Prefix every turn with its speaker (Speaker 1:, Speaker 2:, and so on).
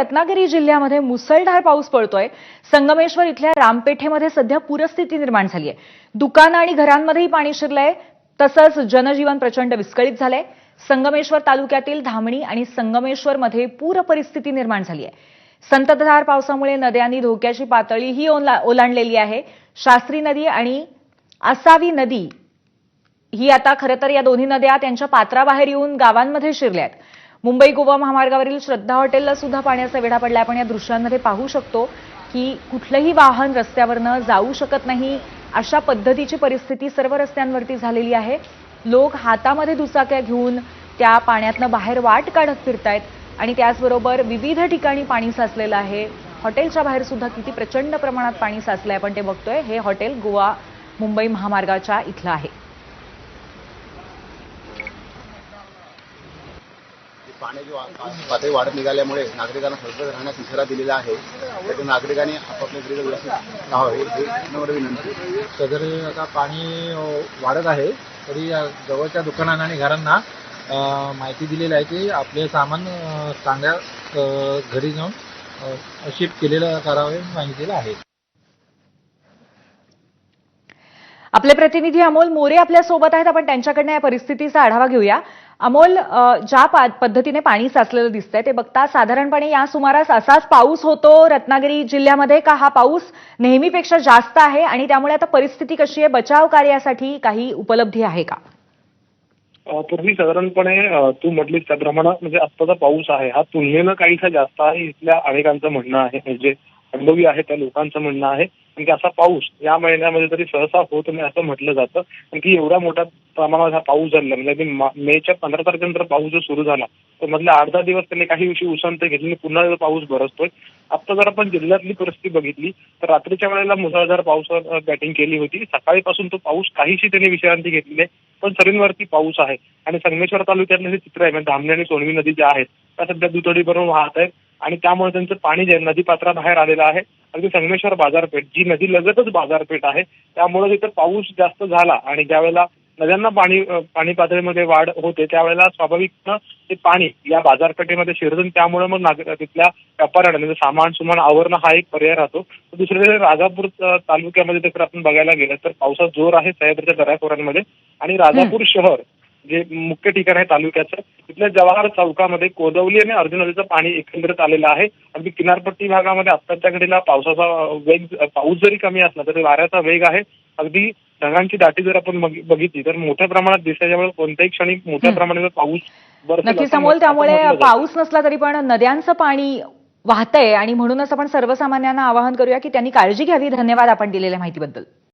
Speaker 1: रत्नागिरी जिल्ह्यामध्ये मुसळधार पाऊस पडतोय. संगमेश्वर इथल्या रामपेठेमध्ये सध्या पूरस्थिती निर्माण झाली आहे दुकानं आणि घरांमध्येही पाणी शिरलंय. तसंच जनजीवन प्रचंड विस्कळीत झालंय. संगमेश्वर तालुक्यातील धामणी आणि संगमेश्वरमध्ये पूर परिस्थिती निर्माण झाली आहे संततधार पावसामुळे नद्यांनी धोक्याची पातळीही ओला- ओलांडलेली आहे. शास्त्री नदी आणि आसावी नदी ही आता खरं तर या दोन्ही नद्या त्यांच्या पात्राबाहेर येऊन गावांमध्ये शिरल्या आहेत मुंबई गोवा महामार्गावरील श्रद्धा हॉटेलला सुद्धा पाण्याचा वेढा पडला आपण या दृश्यांमध्ये पाहू शकतो की कुठलंही वाहन रस्त्यावरनं जाऊ शकत नाही. अशा पद्धतीची परिस्थिती सर्व रस्त्यांवरती झालेली आहे. लोक हातामध्ये दुचाक्या घेऊन त्या पाण्यातनं बाहेर वाट काढत फिरतायत आणि त्याचबरोबर विविध ठिकाणी पाणी साचलेलं आहे. हॉटेलच्या बाहेर सुद्धा किती प्रचंड प्रमाणात पाणी साचलं आहे आपण ते बघतोय. हे हॉटेल गोवा मुंबई महामार्गाच्या इथलं आहे.
Speaker 2: पाण्याची पातळी वाढत निघाल्यामुळे नागरिकांना सतत राहण्यास इशारा दिलेला आहे. त्यामुळे नागरिकांनी आपापल्या घरी व्यवस्थित राहावे ही नम्र विनंती.
Speaker 3: सदर आता पाणी वाढत आहे तरी जवळच्या दुकानांना आणि घरांना माहिती दिलेली आहे की आपले सामान चांगल्या घरी जाऊन शिफ्ट केलेलं करावे सांगितलेलं आहे.
Speaker 1: आपले प्रतिनिधी अमोल मोरे आपल्यासोबत आहेत. आपण त्यांच्याकडनं या परिस्थितीचा आढावा घेऊया. अमोल ज्या पद्धतीने पाणी साचलेलं दिसतंय ते बघता साधारणपणे या सुमारास असाच पाऊस होतो रत्नागिरी जिल्ह्यामध्ये का हा पाऊस नेहमीपेक्षा जास्त आहे? आणि त्यामुळे आता परिस्थिती कशी आहे? बचाव कार्यासाठी काही उपलब्धी आहे का?
Speaker 4: पूर्वी साधारणपणे तू म्हटलीस त्याप्रमाणे म्हणजे आत्ताचा पाऊस आहे. हा तुलनेनं काहीसा जास्त आहे. इथल्या अनेकांचं म्हणणं आहे म्हणजे अनुभवी आहे त्या लोकांचं म्हणणं आहे. की असा पाऊस या महिन्यामध्ये तरी सहसा होत नाही असं म्हटलं जातं. कारण की एवढ्या मोठ्या प्रमाणात हा पाऊस झाला म्हणजे मेच्या पंधरा तारखेनंतर पाऊस जो सुरू झाला तर मधले आठ दहा दिवस त्यांनी काही दिवशी उसंत घेतली पुन्हा पाऊस बरसतोय आता जर आपण जिल्ह्यातली परिस्थिती बघितली तर रात्रीच्या वेळेला मुसळधार पावसावर बॅटिंग केली होती. सकाळीपासून तो पाऊस काहीशी त्यांनी विश्रांती घेतली आहे पण सरींवरती पाऊस आहे. आणि संगमेश्वर तालुक्यातलं जे चित्र आहे. म्हणजे धामणी आणि सोनवी नदी ज्या आहेत त्या सध्या दुतडी भरून वाहत आहेत. आणि त्यामुळे त्यांचं पाणी जे नदीपात्राबाहेर आलेलं आहे. अगदी संगमेश्वर बाजारपेठ जी नदी लगतच बाजारपेठ आहे त्यामुळे तिथं पाऊस जास्त झाला. आणि ज्यावेळेला नद्यांना पाणी पाणी पातळीमध्ये वाढ होते त्यावेळेला स्वाभाविकनं ते पाणी या बाजारपेठेमध्ये शिरतं त्यामुळे मग तिथल्या व्यापाऱ्यांना म्हणजे सामान सुमान आवरणं हा एक पर्याय राहतो. दुसरीकडे राजापूर अ, तालुक्यामध्ये जर आपण बघायला गेलं तर पावसाचा जोर आहे सह्याद्रीच्या दऱ्याखोऱ्यांमध्ये आणि राजापूर शहर जे मुख्य ठिकाण आहे तालुक्याचं तिथल्या जवाहर चौकामध्ये कोदवली आणि अर्जुन नदीचं पाणी एकंदरीत आलेलं आहे अगदी किनारपट्टी भागामध्ये आत्ताच्या घडीला पावसाचा वेग पाऊस जरी कमी असला तरी वाऱ्याचा वेग आहे अगदी ढगांची दाटी जर आपण बघ- बघितली तर मोठ्या प्रमाणात दिसायच्यामुळे कोणत्याही क्षणी मोठ्या. प्रमाणात पाऊस
Speaker 1: अमोल
Speaker 4: म्हट-
Speaker 1: त्यामुळे. पाऊस नसला तरी पण नद्यांचं पाणी वाहतंय आणि म्हणूनच आपण सर्वसामान्यांना आवाहन करूया की त्यांनी काळजी घ्यावी धन्यवाद आपण दिलेल्या माहितीबद्दल